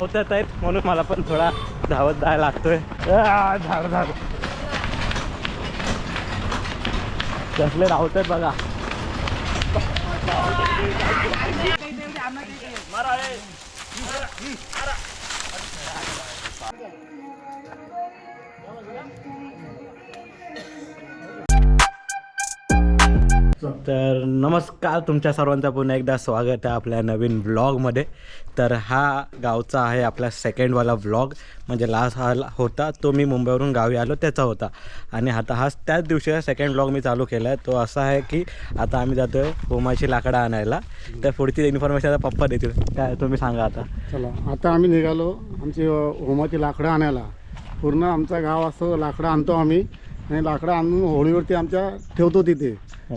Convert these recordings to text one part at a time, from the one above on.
होत्यात आहेत म्हणून मला पण थोडा धावत जायला लागतोय. झाड झाड कसले धावत आहेत बघा. तर नमस्कार तुमच्या सर्वांचं पुन्हा एकदा स्वागत आहे आपल्या नवीन व्लॉगमध्ये तर हा गावचा आहे आपला सेकंडवाला व्लॉग म्हणजे लास्ट हा होता तो मी मुंबईवरून गावी आलो त्याचा होता. आणि आता हाच त्याच दिवशी सेकंड व्लॉग मी चालू केला आहे. तो असा आहे की आता आम्ही जातो आहे होमाची लाकडं आणायला. तर पुढची इन्फॉर्मेशन आता पप्पा देतील. काय तुम्ही सांगा आता. चला आता आम्ही निघालो आमची होमाची लाकडं आणायला. पूर्ण आमचा गाव असं लाकडं आणतो आम्ही. आणि लाकडं आणून होळीवरती आमच्या ठेवतो तिथे.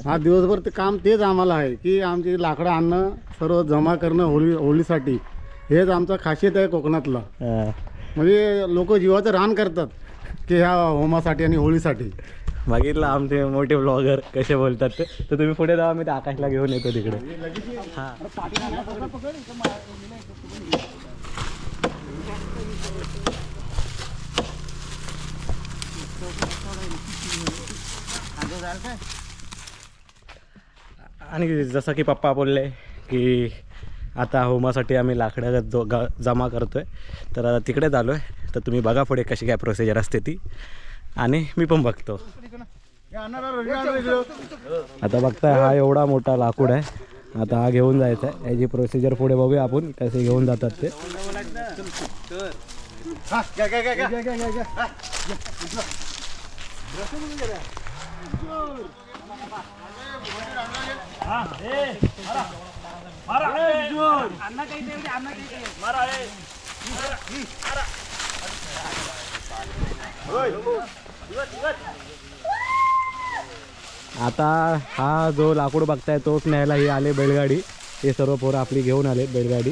हा. दिवसभर ते काम तेच आम्हाला आहे की आमची लाकडं आणणं सर्व जमा करणं होळी होळीसाठी. हेच आमचं खासियत आहे कोकणातलं. म्हणजे लोक जीवाचं रान करतात की ह्या होमासाठी आणि होळीसाठी. बघितलं आमचे मोठे ब्लॉगर कसे बोलतात ते. तर तुम्ही पुढे जावा मी त्या आकाशला घेऊन येतो तिकडे. हां. आणि जसं की पप्पा बोलले की आता होमासाठी आम्ही लाकडं जो ग जमा करतोय तर आता तिकडेच आलो आहे तर तुम्ही बघा पुढे कशी काय प्रोसिजर असते ती. आणि मी पण बघतो. आता बघताय हा एवढा मोठा लाकूड आहे. आता हा घेऊन जायचा आहे याची प्रोसिजर पुढे बघूया आपण. कसे घेऊन जातात ते. आता हा जो लाकूड बघताय तोच न्यायला ही आले बैलगाडी. हे सर्व पोरं आपली घेऊन आले बैलगाडी.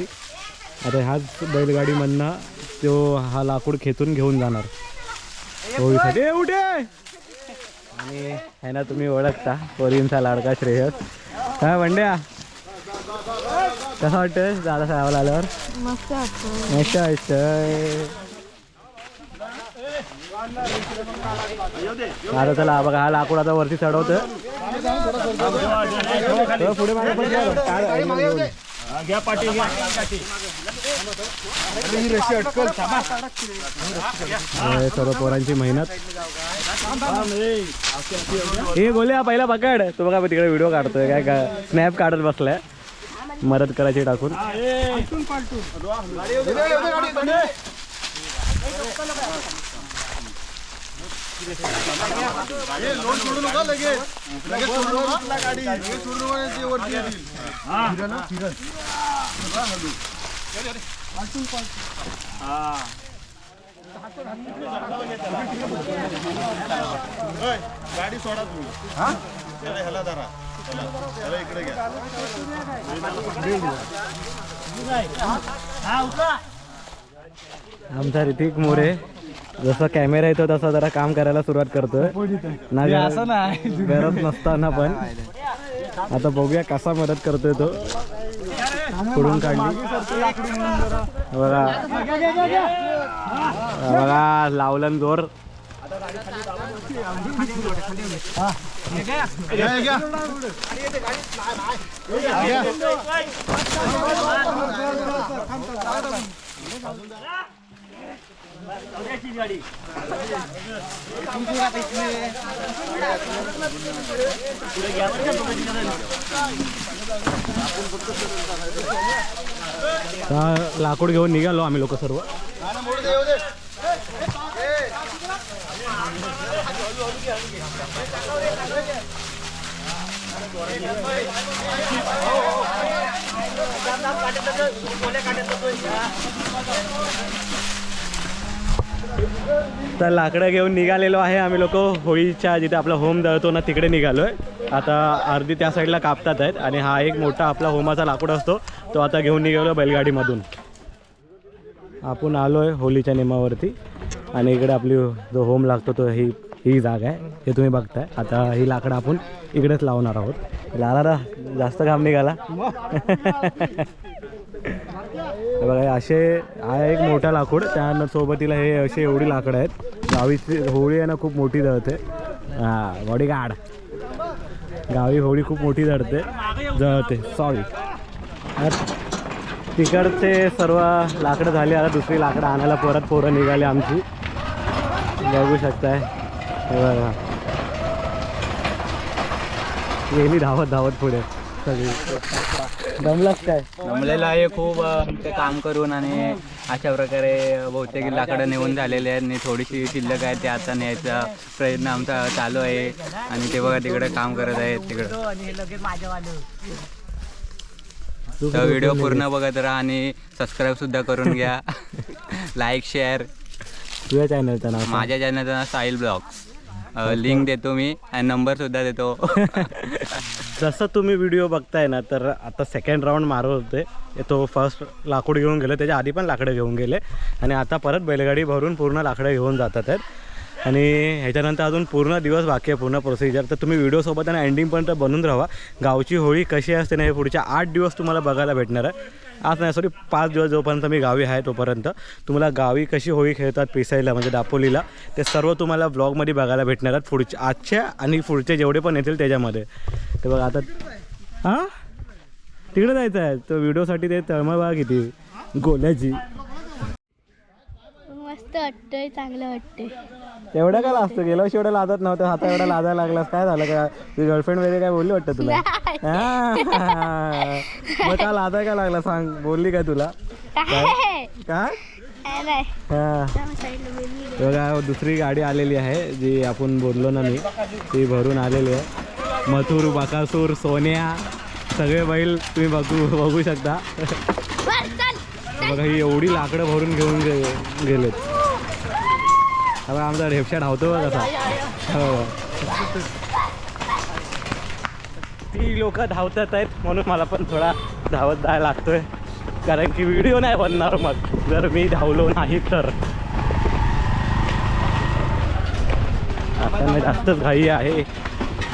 आता ह्याच बैलगाडीमधनं तो हा लाकूड खेचून घेऊन जाणार. उठे! आणि ह्याना तुम्ही ओळखता पोरींचा लाडका श्रेयस काय म्हणड्या कसं वाटतं दादा साहेबाला आल्यावर मस्त मस्त आता चला बघा हा लाकूड आता वरती चढवतं हो, पुढे मागे पण घ्या. घेऊन. हे सर्व पोरांची मेहनत. हे गोल्या पहिला पकड. तो बघा तिकडे व्हिडिओ काढतोय. काय का स्नॅप काढत बसलाय. मदत करायची टाकून. गाडी सोडा तुम्ही त्याला ह्याला धरा चला, त्याला इकडे घ्या आमचा ऋतिक मोरे जसं कॅमेरा येतो तसं जरा काम करायला सुरुवात करतोय. ना गरज गरज नसताना पण. आता बघूया कसा मदत करतोय तो. पुढून काढली. बघा. बघा लावलं जोर. घ्या, लाकूड घेऊन निघालो आम्ही लोक सर्व. तर लाकडं घेऊन निघालेलो आहे आम्ही लोक. होळीच्या जिथे आपला होम दळतो ना तिकडे निघालो आहे आता अर्धी त्या साईडला कापतात आहेत आणि हा एक मोठा आपला होमाचा लाकूड असतो. तो आता घेऊन निघालो बैलगाडीमधून. आपण आलो आहे होलीच्या नियमावरती आणि इकडे आपली जो होम लागतो तो ही ही जागा आहे. हे तुम्ही बघताय. आता ही लाकडं आपण इकडेच लावणार आहोत. लाला जास्त घाम निघाला. बघा असे हा एक मोठा लाकूड. त्या सोबतीला हे असे एवढी लाकडं आहेत. गावीची होळी आहे ना खूप मोठी जळते हां बॉडी गार्ड गावी होळी खूप मोठी जडते जळते. सॉरी तिकडचे सर्व लाकडं झाली. आता दुसरी लाकडं आणायला परत पोरं निघाली आमची. बघू शकताय. हे बघा. गेली धावत धावत पुढे. सगळी. दमलाच काय? जमलेलं आहे खूप ते काम करून आणि अशा प्रकारे बहुतेक लाकडं नेऊन झालेले आहेत. आणि थोडीशी शिल्लक आहे ते आता न्यायचा प्रयत्न आमचा चालू आहे. आणि ते बघा तिकडे काम करत आहेत तिकडं. तर व्हिडिओ पूर्ण बघत राहा आणि सबस्क्राईब सुद्धा करून घ्या. लाईक शेअर तुझ्या चॅनलचं नाव. माझ्या चॅनलचं नाव साहिल ब्लॉग्स. लिंक देतो मी आणि नंबर सुद्धा देतो. जसं तुम्ही व्हिडिओ बघताय ना तर आता सेकंड राऊंड मारत होते. तो फर्स्ट लाकूड घेऊन गेले त्याच्या आधी पण लाकडं घेऊन गेले. आणि आता परत बैलगाडी भरून पूर्ण लाकडं घेऊन जातात आहेत. आणि ह्याच्यानंतर अजून पूर्ण दिवस बाकी आहे पूर्ण प्रोसिजर तर तुम्ही व्हिडिओसोबत आणि एंडिंगपर्यंत बनून राहा. गावची होळी कशी असते ना हे पुढच्या आठ दिवस तुम्हाला बघायला भेटणार आहे. आज नाही सॉरी पाच दिवस जोपर्यंत मी गावी आहे तोपर्यंत. तुम्हाला गावी कशी होळी खेळतात पिसायला म्हणजे दापोलीला ते सर्व तुम्हाला ब्लॉगमध्ये बघायला भेटणार आहेत. पुढच्या आजच्या आणि पुढचे जेवढे पण येतील त्याच्यामध्ये. ते बघा आता हां? तिकडे जायचं आहे. तर व्हिडिओसाठी ते तळमळ बघा किती. गोल्याची. मस्त वाटतंय चांगलं वाटतंय. तेवढं काय लाजतं? गेल्या वर्षी एवढं लाजत नव्हतं आता एवढा लाजायला लागलास. काय झालं का? तुझी गर्लफ्रेंड वगैरे काय बोलली वाटतं तुला? हां. मग का लाजाय काय लागला सांग? बोलली काय तुला? काय? हां. बघा दुसरी गाडी आलेली आहे जी आपण बोललो ना मी ती भरून आलेली आहे. मथुर बकासूर सोन्या सगळे बैल तुम्ही बघू बघू शकता. बघा ही एवढी लाकडं भरून घेऊन गे गेलेत. बघा आमचा ढेपशा धावतो बघा कसा हो. ती लोक धावतात आहेत म्हणून मला पण थोडा धावत जायला लागतोय. कारण की व्हिडिओ नाही बनणार मग. जर मी धावलो नाही तर. आता मी जास्तच घाई आहे.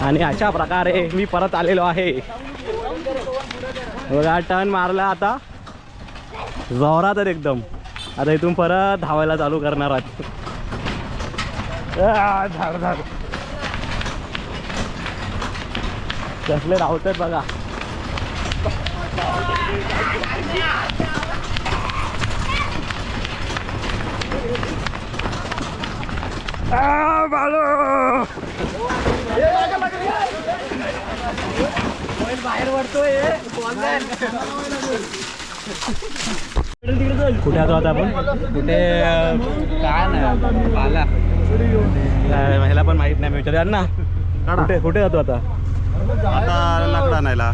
आणि अशा प्रकारे मी परत आलेलो आहे. बघा टर्न मारला आता. जोरात आहेत एकदम. आता इथून परत धावायला चालू करणार आहात. आ, धाड धाड कसले धावतात बघा. आ, बाळू! कुठे आलो आता आपण? कुठे काय नाही पाला ह्याला पण माहीत नाही मी विचार ना कुठे कुठे जातो आता? आता लाकडं आणायला.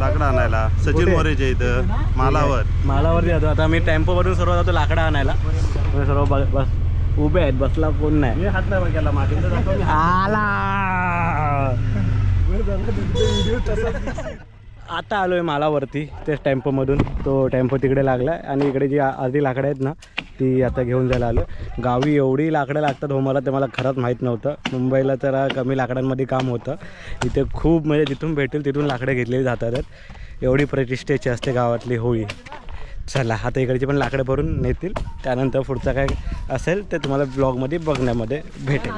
लाकडं आणायला. सचिन? मोरेच्या इथं मालावर. मालावरती जातो. आता मी टेम्पो वरून सर्व जातो लाकडं आणायला. सर्व बस उभे आहेत बसला कोण नाही. आला! आता आलोय मालावरती तेच टेम्पोमधून. तो टेम्पो तिकडे लागला आणि इकडे जी आ- अर्धी लाकडं आहेत ना ती आता घेऊन जायला आलो गावी एवढी लाकडं लागतात हो मला ते मला खरंच माहीत नव्हतं. मुंबईला तर कमी लाकडांमध्ये काम होतं. इथे खूप म्हणजे जिथून भेटेल तिथून लाकडं घेतलेली जातात. एवढी प्रतिष्ठेची असते गावातली होळी. चला आता इकडची पण लाकडं भरून नेतील. त्यानंतर पुढचं काय असेल ते तुम्हाला ब्लॉगमध्ये बघण्यामध्ये भेटेल.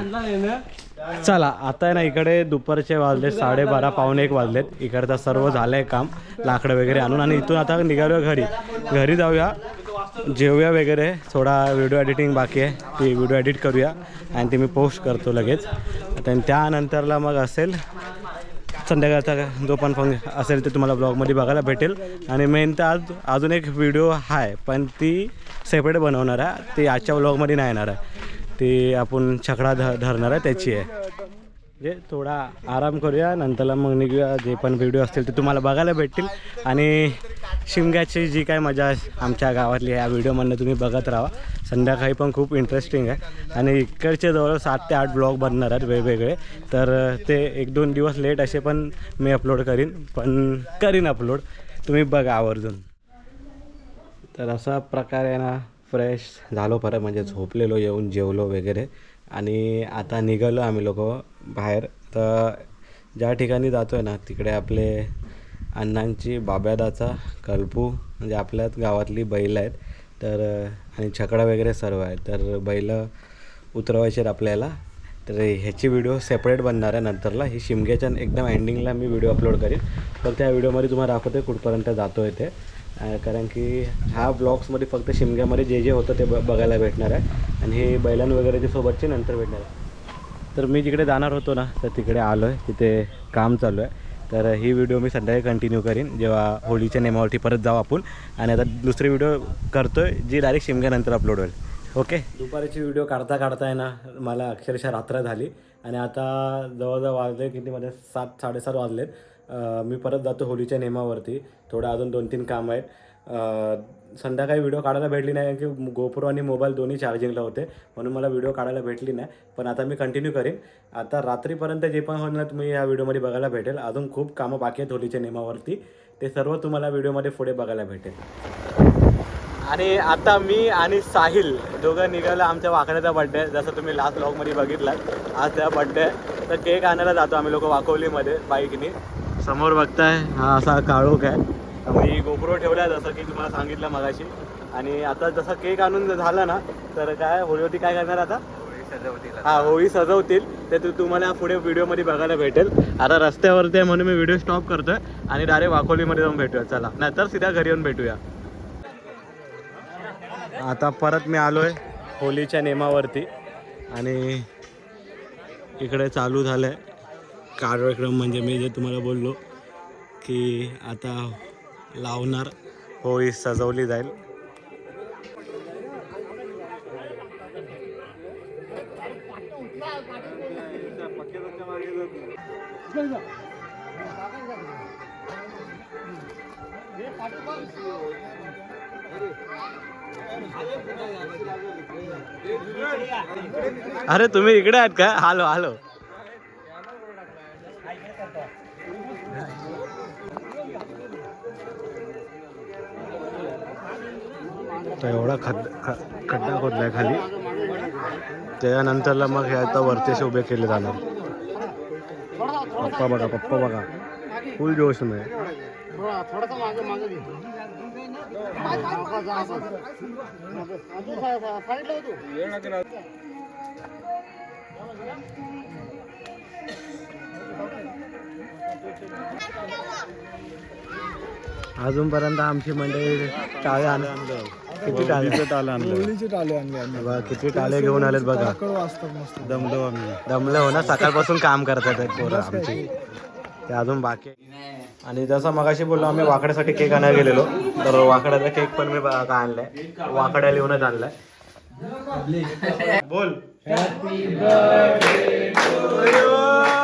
चला आता आहे ना इकडे दुपारचे वाजले साडेबारा पावणे एक वाजलेत. इकडचं सर्व झालं आहे काम. लाकडं वगैरे आणून आणि इथून आता निघालो घरी. घरी जाऊया. जेवूया वगैरे. थोडा व्हिडिओ एडिटिंग बाकी आहे. ती व्हिडिओ एडिट करूया. आणि ती मी पोस्ट करतो लगेच. आणि त्यानंतरला मग असेल संध्याकाळचा जो पण फंक्शन असेल ते तुम्हाला ब्लॉगमध्ये बघायला भेटेल. आणि मेन तर आज अजून एक व्हिडिओ आहे. पण ती सेपरेट बनवणार आहे. ती आजच्या ब्लॉगमध्ये नाही येणार आहे. ती आपण छकडा ध धरणार आहे त्याची आहे. म्हणजे थोडा आराम करूया नंतरला मग निघूया. जे पण व्हिडिओ असतील ते तुम्हाला बघायला भेटतील. आणि शिमग्याची जी काय मजा आमच्या गावातली या व्हिडिओमधनं तुम्ही बघत राहा. संध्याकाळी पण खूप इंटरेस्टिंग आहे. आणि इकडचे जवळ सात ते आठ ब्लॉग बनणार आहेत वेगवेगळे. तर ते एक दोन दिवस लेट असे पण मी अपलोड करीन पण करीन अपलोड तुम्ही बघा आवर्जून. तर असा प्रकारे ना फ्रेश झालो परत म्हणजे झोपलेलो येऊन जेवलो वगैरे. आणि आता निघालो आम्ही लोक. बाहेर. तर ज्या ठिकाणी जातो आहे ना तिकडे आपले अण्णांची बाब्यादाचा कल्पू म्हणजे आपल्याच गावातली बैल आहेत. तर आणि छकडा वगैरे सर्व आहे तर बैल उतरवायचे आहेत आपल्याला. तर ह्याची व्हिडिओ सेपरेट बनणार आहे नंतरला. ही शिमग्याच्या एकदम एंडिंगला मी व्हिडिओ अपलोड करीन. फक्त त्या व्हिडिओमध्ये तुम्हाला दाखवते कुठपर्यंत जातो आहे ते कारण की ह्या ब्लॉग्समध्ये फक्त शिमग्यामध्ये जे जे होतं ते ब बघायला भेटणार आहे. आणि हे बैलां वगैरेच्या सोबतचे नंतर भेटणार आहे. तर मी जिकडे जाणार होतो ना तर तिकडे आलो आहे तिथे काम चालू आहे. तर ही व्हिडिओ मी संध्याकाळी कंटिन्यू करीन. जेव्हा होळीच्या नेमावरती परत जाऊ आपण. आणि आता दुसरी व्हिडिओ करतो आहे जी डायरेक्ट शिमग्यानंतर अपलोड होईल. ओके दुपारची व्हिडिओ काढता काढता आहे ना मला अक्षरशः रात्र झाली. आणि आता जवळजवळ वाजले कितीमध्ये सात साडेसात वाजलेत. मी परत जातो होळीच्या नेमावरती थोडं अजून दोन तीन काम आहेत. संध्याकाळी व्हिडिओ काढायला भेटली नाही कारण की गोप्रो आणि मोबाईल दोन्ही चार्जिंगला होते. म्हणून मला व्हिडिओ काढायला भेटली नाही. पण आता मी कंटिन्यू करीन. आता रात्रीपर्यंत जे पण होणार तुम्ही या व्हिडिओमध्ये बघायला भेटेल. अजून खूप कामं बाकी आहेत होलीच्या नेमावरती ते सर्व तुम्हाला व्हिडिओमध्ये पुढे बघायला भेटेल. आणि आता मी आणि साहिल दोघं निघालं आमच्या वाकड्याचा बड्डे जसं तुम्ही लास्ट ब्लॉगमध्ये बघितलात आज त्या बड्डे तर केक आणायला जातो आम्ही लोक वाकवलीमध्ये बाईकनी. समोर बघताय हा असा काळोख आहे. मी गोप्रो ठेवला आहे जसं की तुम्हाला सांगितलं मगाशी. आणि आता जसं केक आणून झालं ना तर काय होळीवरती काय करणार आता? हा होळी सजवतील. ते तू तुम्हाला पुढे व्हिडिओमध्ये बघायला भेटेल. आता रस्त्यावरती आहे म्हणून मी व्हिडिओ स्टॉप करतोय आणि डायरेक्ट वाकोलीमध्ये जाऊन भेटूया. चला नाहीतर सीधा घरी येऊन भेटूया. आता परत मी आलो आहे होलीच्या नेमावरती. आणि इकडे चालू झालं आहे कार्यक्रम म्हणजे मी जे तुम्हाला बोललो की आता लावणार. होळी सजवली जाईल. अरे तुम्ही इकडे आहात का? Hello hello. तर एवढा खड ख- खड्डा खोदलाय खाली त्याच्यानंतरला मग हे आता वरतीशी उभे केले जाणार. पप्पा बघा पप्पा बघा. फुल जोश नाही अजून अजूनपर्यंत आमची मंडळी टाळे आणलं किती टाळे टाळे आणलं बघा किती टाळे घेऊन आलेत बघा. दमलो आम्ही. दमलो हो ना सकाळपासून काम करतात आहेत पोरं आमची. ते अजून बाकी आहे. आणि जसं मगाशी बोललो आम्ही वाकड्यासाठी केक आणायला गेलेलो. तर वाकड्याचा केक पण मी बघा का आणलाय. वाकड्या लिहूनच आणलाय. बोल. आणि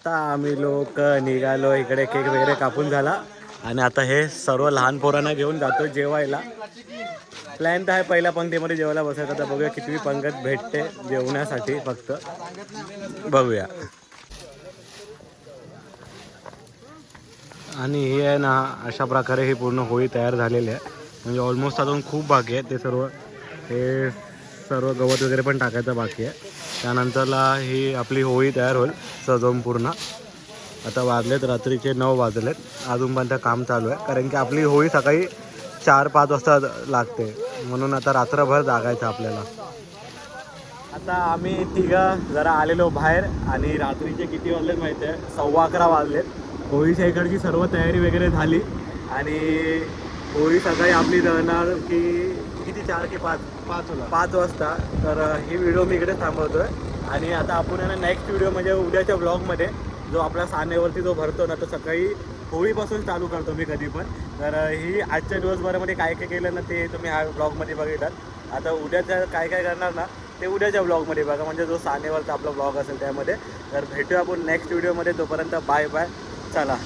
आता आम्ही लोक निघालो इकडे केक वगैरे कापून झाला. आणि आता हे सर्व लहान पोरांना घेऊन जातो जेवायला. प्लॅन तर आहे पहिल्या पंक्तीमध्ये जेवायला बसायचं. तर बघूया किती पंगत भेटते जेवण्यासाठी फक्त. बघूया. आणि हे आहे ना अशा प्रकारे ही पूर्ण होळी तयार झालेली आहे. म्हणजे ऑलमोस्ट अजून खूप बाकी आहे ते सर्व. हे सर्व गवत वगैरे पण टाकायचं बाकी आहे. त्यानंतरला ही आपली होळी तयार होईल सजवून पूर्ण आता वाजलेत रात्रीचे नऊ वाजलेत. अजूनपर्यंत काम चालू आहे कारण की आपली होळी सकाळी चार पाच वाजता लागते. म्हणून आता रात्रभर जागायचं आपल्याला. आता आम्ही तिघं जरा आलेलो बाहेर आणि रात्रीचे किती वाजलेत माहिती आहे? सव्वा अकरा वाजलेत. होळीच्या इकडची सर्व तयारी वगैरे झाली आणि होळी सकाळी आपली जळणार की किती चार की पाच? पाच पाच वाजता. तर ही व्हिडिओ मी इकडे थांबवतोय. आणि आता आपण आहे ना नेक्स्ट व्हिडिओ म्हणजे उद्याच्या ब्लॉगमध्ये जो आपला सानेवरती जो भरतो ना तो सकाळी होळीपासून चालू करतो मी कधी पण. तर ही आजच्या दिवसभरामध्ये काय काय केलं ना ते तुम्ही ह्या ब्लॉगमध्ये बघितलात. आता उद्याच्या काय काय करणार ना ते उद्याच्या ब्लॉगमध्ये बघा. म्हणजे जो सानेवरचा आपला ब्लॉग असेल त्यामध्ये. तर भेटूया आपण नेक्स्ट व्हिडिओमध्ये. तोपर्यंत बाय बाय चला.